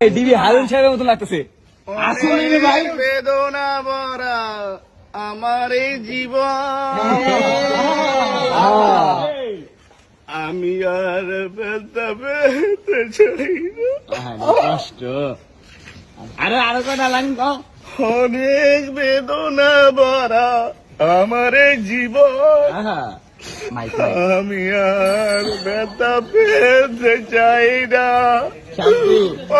DB Harun সাহেবের মতন লাগতেছে। আসলে ভাই। বেদনা ভরা আমার এই জীবন আমি আর কষ্ট। আরে আরও কটা লাইন অনেক বেদনা ভরা আমার জীবন। আমি আর বেদা পেতে চাই না। শান্তি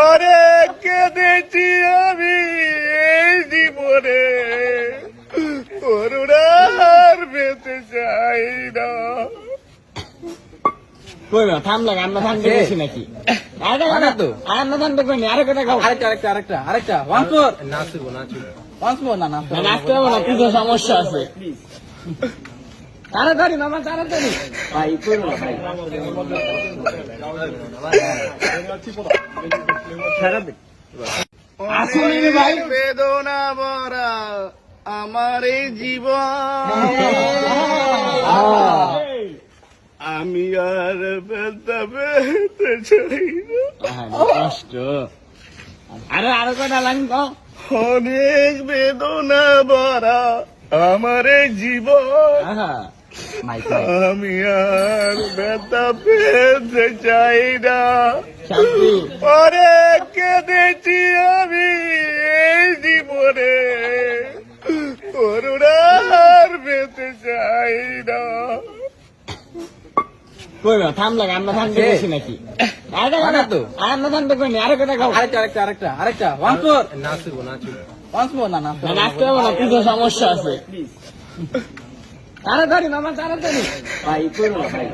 অনেক কেঁদেছি আমি এই জীবনে। করুণার পেতে চাই না। কই না থাম লাগা থামতে গেছি নাকি? আরে কথা তো আমরা থামতে কই না আরে খাও আরেকটা আরেকটা আরেকটা আরেকটা ওয়ান্স মোর নাচবো নাচবো। ওয়ান্স মোর না নাচবো না, নাচতে হবে না কিছু সমস্যা আছে। তাড়াতাড়ি মামা তাড়াতাড়ি। ভাই কই না ভাই। আসলে রে ভাই। বেদনা ভরা আমার এই জীবন আমি আর বেদা চাই কষ্ট। আরে আরও কটা লাইন অনেক বেদনা ভরা আমার জীবন। আমি আর ব্যথা পেতে চাই না শান্তি অনেক কেঁদেছি আমি এই জীবনে করুণার পেতে চাই না কই না থাম লাগা আমরা থামতে নাকি আরে কথা তো আর আমরা থামতে কই না আরে কথা খাও আরেকটা আরেকটা আরেকটা আরেকটা ওয়ান্স মোর নাচবো নাচবো ওয়ান্স মোর না নাচবো নাচতে হবে না কিছু সমস্যা আছে তাড়াতাড়ি মামা তাড়াতাড়ি। ভাই কই না ভাই।